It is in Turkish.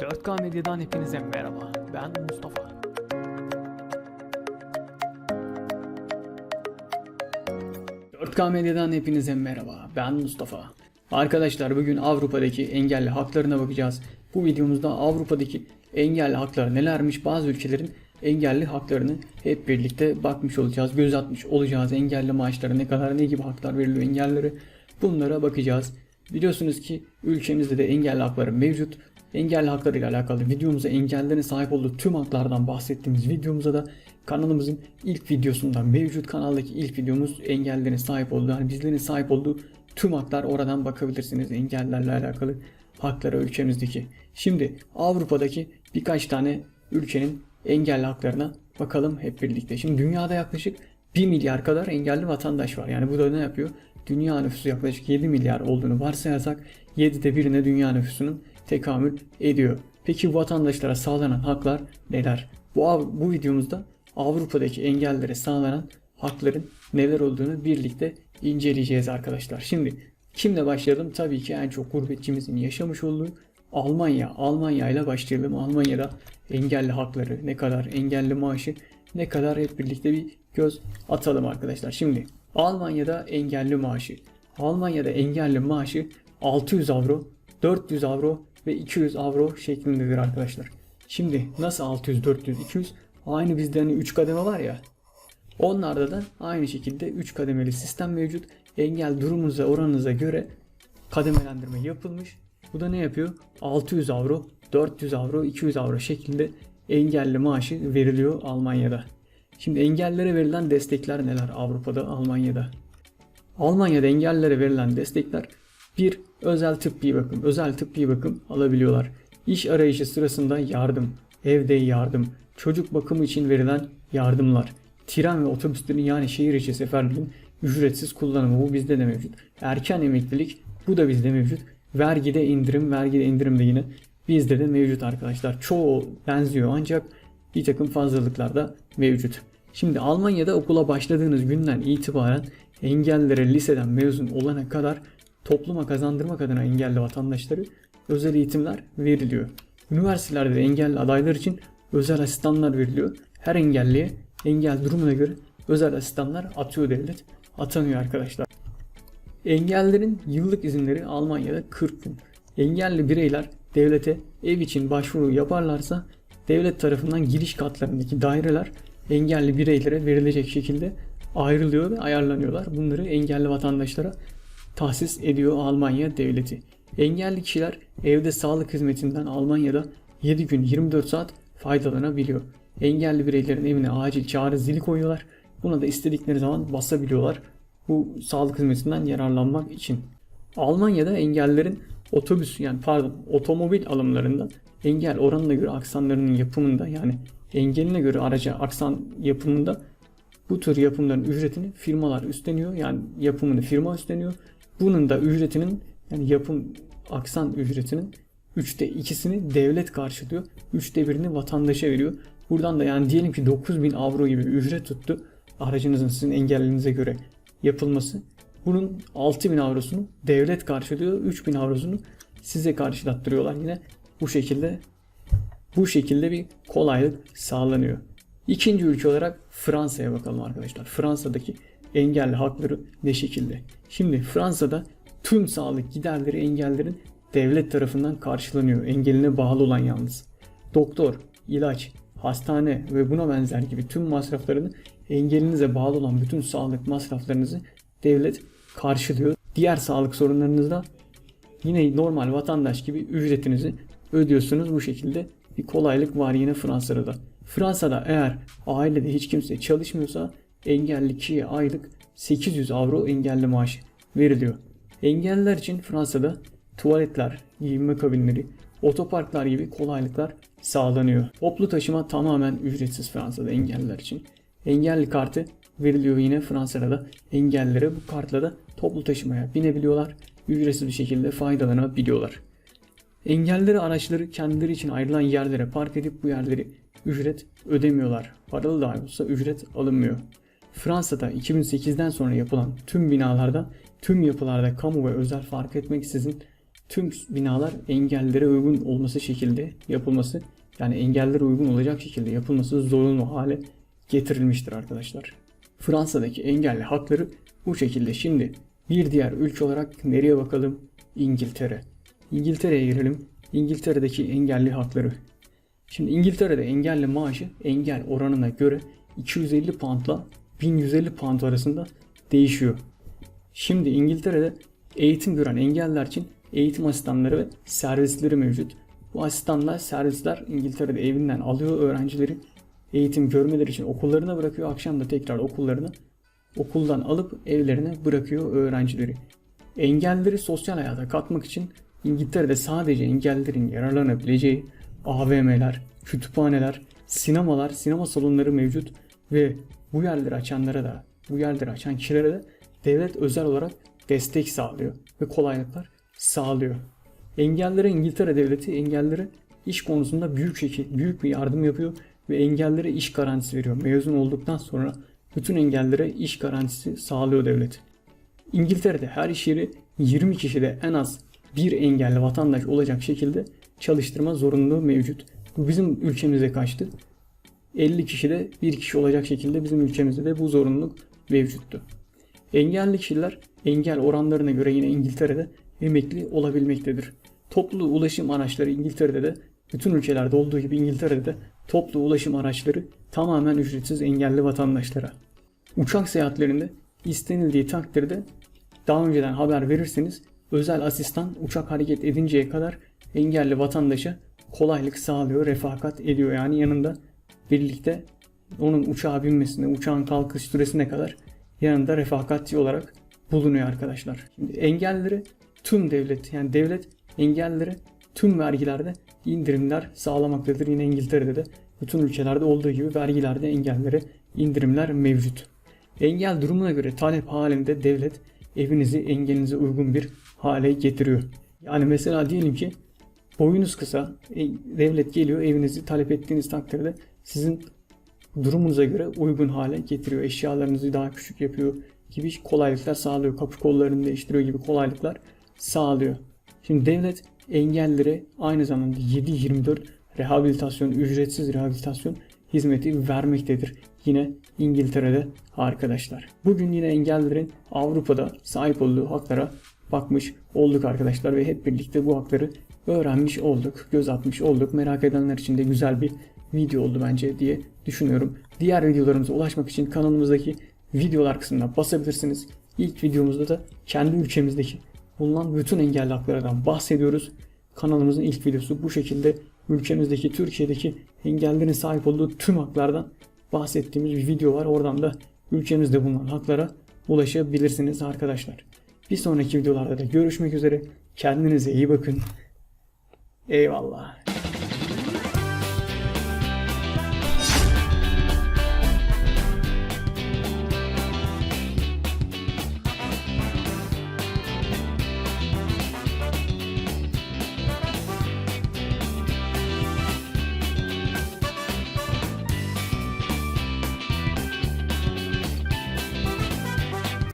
4K Medya'dan hepinize merhaba. Ben Mustafa. ...4K Medya'dan hepinize merhaba. Ben Mustafa. Arkadaşlar bugün Avrupa'daki engelli haklarına bakacağız. Bu videomuzda Avrupa'daki engelli haklar nelermiş, bazı ülkelerin engelli haklarını hep birlikte bakmış olacağız, göz atmış olacağız. Engelli maaşları ne kadar, ne gibi haklar veriliyor engellilere bunlara bakacağız. Biliyorsunuz ki ülkemizde de engelli hakları mevcut. Engelli hakları ile alakalı videomuza engellerin sahip olduğu tüm haklardan bahsettiğimiz videomuza da kanalımızın ilk videosundan mevcut kanaldaki ilk videomuz engellerin sahip olduğu yani bizlerin sahip olduğu tüm haklar oradan bakabilirsiniz engellerle alakalı haklara ülkemizdeki. Şimdi Avrupa'daki birkaç tane ülkenin engelli haklarına bakalım hep birlikte. Şimdi dünyada yaklaşık 1 milyar kadar engelli vatandaş var. Yani bu da ne yapıyor? Dünya nüfusu yaklaşık 7 milyar olduğunu varsayarsak 7'de birine dünya nüfusunun tekamül ediyor. Peki vatandaşlara sağlanan haklar neler? Bu, bu videomuzda Avrupa'daki engellilere sağlanan hakların neler olduğunu birlikte inceleyeceğiz arkadaşlar. Şimdi kimle başlayalım? Tabii ki en çok gurbetçimizin yaşamış olduğu Almanya. Almanya ile başlayalım. Almanya'da engelli hakları ne kadar, engelli maaşı ne kadar hep birlikte bir göz atalım arkadaşlar. Şimdi Almanya'da engelli maaşı. Almanya'da engelli maaşı 600 avro, 400 avro ve 200 avro şeklindedir arkadaşlar. Şimdi nasıl 600, 400, 200? Aynı bizde hani 3 kademe var ya. Onlarda da aynı şekilde 3 kademeli sistem mevcut. Engel durumunuza, oranınıza göre kademelendirme yapılmış. Bu da ne yapıyor? 600 avro, 400 avro, 200 avro şeklinde engelli maaşı veriliyor Almanya'da. Şimdi engellilere verilen destekler neler Avrupa'da, Almanya'da? Almanya'da engellilere verilen destekler bir özel tıbbi bakım, özel tıbbi bakım alabiliyorlar. İş arayışı sırasında yardım, evde yardım, çocuk bakımı için verilen yardımlar, tren ve otobüslerin yani şehir içi seferlerin ücretsiz kullanımı bu bizde de mevcut. Erken emeklilik bu da bizde mevcut. Vergide indirim, vergide indirim de yine bizde de mevcut arkadaşlar. Çoğu benziyor ancak bir takım fazlalıklar da mevcut. Şimdi Almanya'da okula başladığınız günden itibaren engellilere liseden mezun olana kadar topluma kazandırmak adına engelli vatandaşları özel eğitimler veriliyor. Üniversitelerde de engelli adaylar için özel asistanlar veriliyor. Her engelliye engel durumuna göre özel asistanlar atıyor devlet. Atanıyor arkadaşlar. Engellilerin yıllık izinleri Almanya'da 40 gün. Engelli bireyler devlete ev için başvuru yaparlarsa devlet tarafından giriş katlarındaki daireler engelli bireylere verilecek şekilde ayrılıyor ve ayarlanıyorlar. Bunları engelli vatandaşlara tahsis ediyor Almanya devleti. Engelli kişiler evde sağlık hizmetinden Almanya'da 7 gün 24 saat faydalanabiliyor. Engelli bireylerin evine acil çağrı zili koyuyorlar. Buna da istedikleri zaman basabiliyorlar. Bu sağlık hizmetinden yararlanmak için. Almanya'da engellilerin otobüs yani pardon otomobil alımlarında engel oranına göre aksanlarının yapımında yani engeline göre araca aksan yapımında bu tür yapımların ücretini firmalar üstleniyor. Yani yapımını firma üstleniyor. Bunun da ücretinin yani yapım aksan ücretinin üçte ikisini devlet karşılıyor. Üçte birini vatandaşa veriyor. Buradan da yani diyelim ki 9000 avro gibi ücret tuttu. Aracınızın sizin engellinize göre yapılması. Bunun 6000 avrosunu devlet karşılıyor. 3000 avrosunu size karşılattırıyorlar. Yine bu şekilde bu şekilde bir kolaylık sağlanıyor. İkinci ülke olarak Fransa'ya bakalım arkadaşlar. Fransa'daki engelli hakları ne şekilde? Şimdi Fransa'da tüm sağlık giderleri engellerin devlet tarafından karşılanıyor. Engeline bağlı olan yalnız. Doktor, ilaç, hastane ve buna benzer gibi tüm masraflarını engelinize bağlı olan bütün sağlık masraflarınızı devlet karşılıyor. Diğer sağlık sorunlarınızda yine normal vatandaş gibi ücretinizi ödüyorsunuz. Bu şekilde bir kolaylık var yine Fransa'da da. Fransa'da eğer ailede hiç kimse çalışmıyorsa engelli kişiye aylık 800 avro engelli maaşı veriliyor. Engelliler için Fransa'da tuvaletler, giyinme kabinleri, otoparklar gibi kolaylıklar sağlanıyor. Toplu taşıma tamamen ücretsiz Fransa'da engelliler için. Engelli kartı veriliyor yine Fransa'da da engellilere bu kartla da toplu taşımaya binebiliyorlar. Ücretsiz bir şekilde faydalanabiliyorlar. Engellileri araçları kendileri için ayrılan yerlere park edip bu yerleri ücret ödemiyorlar. Paralı dahi olsa ücret alınmıyor. Fransa'da 2008'den sonra yapılan tüm binalarda, tüm yapılarda kamu ve özel fark etmeksizin tüm binalar engellere uygun olması şekilde yapılması yani engellere uygun olacak şekilde yapılması zorunlu hale getirilmiştir arkadaşlar. Fransa'daki engelli hakları bu şekilde. Şimdi bir diğer ülke olarak nereye bakalım? İngiltere. İngiltere'ye girelim. İngiltere'deki engelli hakları. Şimdi İngiltere'de engelli maaşı engel oranına göre 250 poundla 1150 pound arasında değişiyor. Şimdi İngiltere'de eğitim gören engelliler için eğitim asistanları ve servisleri mevcut. Bu asistanlar, servisler İngiltere'de evinden alıyor öğrencileri. Eğitim görmeleri için okullarına bırakıyor. Akşam da tekrar okullarına okuldan alıp evlerine bırakıyor öğrencileri. Engellileri sosyal hayata katmak için İngiltere'de sadece engellilerin yararlanabileceği AVM'ler, kütüphaneler, sinemalar, sinema salonları mevcut ve bu yerleri açanlara da, bu yerleri açan kişilere de devlet özel olarak destek sağlıyor ve kolaylıklar sağlıyor. Engellilere İngiltere devleti engellilere iş konusunda büyük şekil, büyük bir yardım yapıyor ve engellilere iş garantisi veriyor. Mezun olduktan sonra bütün engellilere iş garantisi sağlıyor devlet. İngiltere'de her iş yeri 20 kişide en az bir engelli vatandaş olacak şekilde çalıştırma zorunluluğu mevcut. Bu bizim ülkemizde kaçtı? 50 kişide bir kişi olacak şekilde bizim ülkemizde de bu zorunluluk mevcuttu. Engelli kişiler engel oranlarına göre yine İngiltere'de emekli olabilmektedir. Toplu ulaşım araçları İngiltere'de de bütün ülkelerde olduğu gibi İngiltere'de de toplu ulaşım araçları tamamen ücretsiz engelli vatandaşlara. Uçak seyahatlerinde istenildiği takdirde daha önceden haber verirseniz özel asistan uçak hareket edinceye kadar engelli vatandaşa kolaylık sağlıyor, refakat ediyor. Yani yanında birlikte onun uçağa binmesine, uçağın kalkış süresine kadar yanında refakatçi olarak bulunuyor arkadaşlar. Şimdi engelleri tüm devlet yani devlet engellilere tüm vergilerde indirimler sağlamaktadır. Yine İngiltere'de de bütün ülkelerde olduğu gibi vergilerde engellere indirimler mevcut. Engel durumuna göre talep halinde devlet evinizi engelinize uygun bir hale getiriyor. Yani mesela diyelim ki boyunuz kısa, e, devlet geliyor evinizi talep ettiğiniz takdirde sizin durumunuza göre uygun hale getiriyor. Eşyalarınızı daha küçük yapıyor gibi kolaylıklar sağlıyor. Kapı kollarını değiştiriyor gibi kolaylıklar sağlıyor. Şimdi devlet engellilere aynı zamanda 7-24 rehabilitasyon, ücretsiz rehabilitasyon hizmeti vermektedir. Yine İngiltere'de arkadaşlar. Bugün yine engellilerin Avrupa'da sahip olduğu haklara bakmış olduk arkadaşlar ve hep birlikte bu hakları öğrenmiş olduk, göz atmış olduk. Merak edenler için de güzel bir video oldu bence diye düşünüyorum. Diğer videolarımıza ulaşmak için kanalımızdaki videolar kısmına basabilirsiniz. İlk videomuzda da kendi ülkemizdeki bulunan bütün engelli haklardan bahsediyoruz. Kanalımızın ilk videosu bu şekilde ülkemizdeki, Türkiye'deki engellilerin sahip olduğu tüm haklardan bahsettiğimiz bir video var. Oradan da ülkemizde bulunan haklara ulaşabilirsiniz arkadaşlar. Bir sonraki videolarda da görüşmek üzere. Kendinize iyi bakın. Eyvallah.